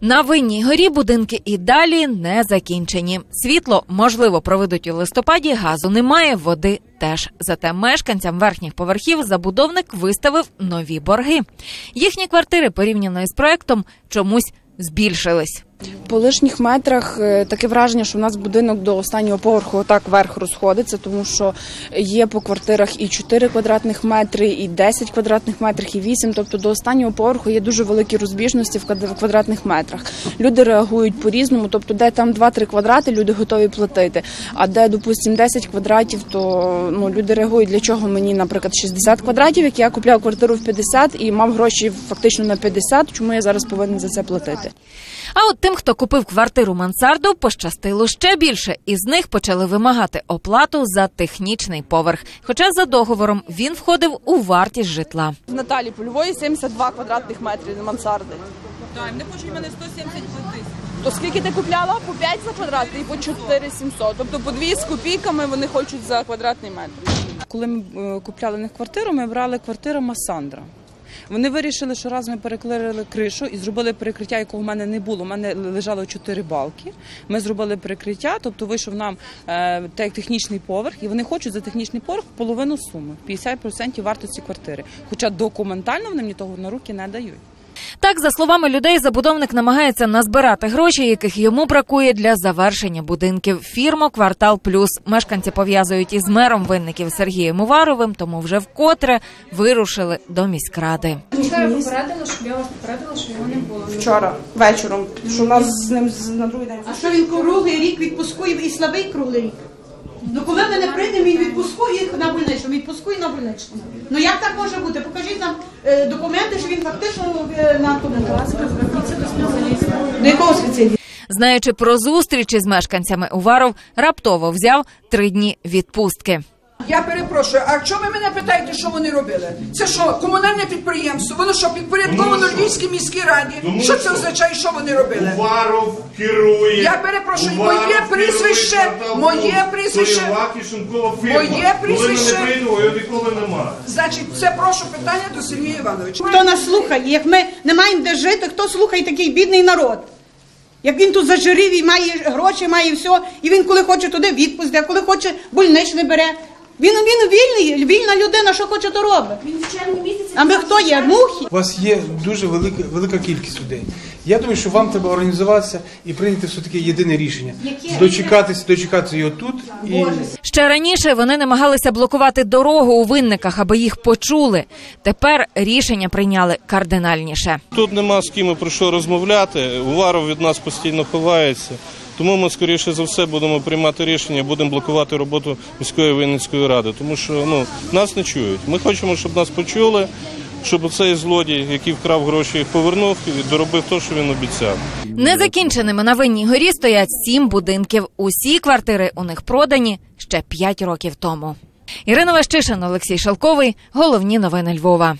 На винній горі будинки і далі не закінчені. Світло можливо проведуть у листопаді, газу немає, води теж. Зате мешканцям верхніх поверхів забудовник виставив нові борги. Їхні квартири порівняно із проектом чомусь збільшились. По лишніх метрах е, таке враження, що в нас будинок до останнього поверху отак вверх розходиться, тому що є по квартирах і 4 квадратних метри, і 10 квадратних метрів, і 8. Тобто до останнього поверху є дуже великі розбіжності в квадратних метрах. Люди реагують по-різному, тобто де там 2-3 квадрати, люди готові платити. А де, допустимо, 10 квадратів, то ну люди реагують, для чого мені, наприклад, 60 квадратів, як я купляв квартиру в 50 і мав гроші фактично на 50, чому я зараз повинен за це платити. А от тим, хто купив квартиру мансарду, пощастило ще більше. Із них почали вимагати оплату за технічний поверх. Хоча за договором він входив у вартість житла. В Наталі Польової 72 квадратних метрів мансарди. Так, не хочуть мене 170 платити. То скільки ти купляла? По 5 за квадрат і по 4 700. Тобто по 2 з копійками вони хочуть за квадратний метр. Коли ми е, купляли в них квартиру, ми брали квартиру Масандра. Вони вирішили, що раз ми переклеїли кришу і зробили перекриття, якого в мене не було. У мене лежало чотири балки. Ми зробили перекриття, тобто вийшов нам е, технічний поверх, і вони хочуть за технічний поверх половину суми 50% вартості квартири. Хоча документально вони мені того на руки не дають. Так, за словами людей, забудовник намагається назбирати гроші, яких йому бракує для завершення будинків. Фірму Квартал Плюс мешканці пов'язують із мером винників Сергієм Уваровим, тому вже вкотре вирушили до міськради. Вчора ви щоб я вас попередила, що його не було. Вчора вечором, що у нас з ним з- на другий день. А що він круглий рік відпуску і слабий круглий рік? Ну коли ми не прийдемо, і відпуску і на больничному, відпуску і на больничному. Ну як так може бути? Покажіть нам е, документи, що він фактично е, на тому. До якого спеціаліста? Знаючи про зустрічі з мешканцями, Уваров раптово взяв три дні відпустки. Я перепрошую, а чого ви мене питаєте, що вони робили? Це що, комунальне підприємство? Воно що, підпорядковано Тому що? Львівській міській раді? Тому що це що? означає, що вони робили? Уваров керує. Я перепрошую, Уваров моє керує прізвище, моє прізвище. То є Лакі фірма. Моє прізвище. Коли ми не прийдемо, його ніколи немає. Значить, це прошу питання до Сергія Івановича. Хто нас слухає? Як ми не маємо де жити, хто слухає такий бідний народ? Як він тут зажирів і має гроші, має все, і він коли хоче туди відпуск, а коли хоче больничний бере. Він, він вільний, вільна людина, що хоче, то робить. Він в червні місяці. А ми хто є? Мухи? У вас є дуже велика, велика кількість людей. Я думаю, що вам треба організуватися і прийняти все таки єдине рішення. Дочекатися, дочекатися його тут і. Ще раніше вони намагалися блокувати дорогу у винниках, аби їх почули. Тепер рішення прийняли кардинальніше. Тут нема з ким про що розмовляти. Уваров від нас постійно ховається. Тому ми скоріше за все будемо приймати рішення, будемо блокувати роботу міської Вінницької ради, тому що ну нас не чують. Ми хочемо, щоб нас почули, щоб цей злодій, який вкрав гроші, їх повернув і доробив те, що він обіцяв. Незакінченими на винній горі стоять сім будинків. Усі квартири у них продані ще п'ять років тому. Ірина Ващишин, Олексій Шалковий. Головні новини Львова.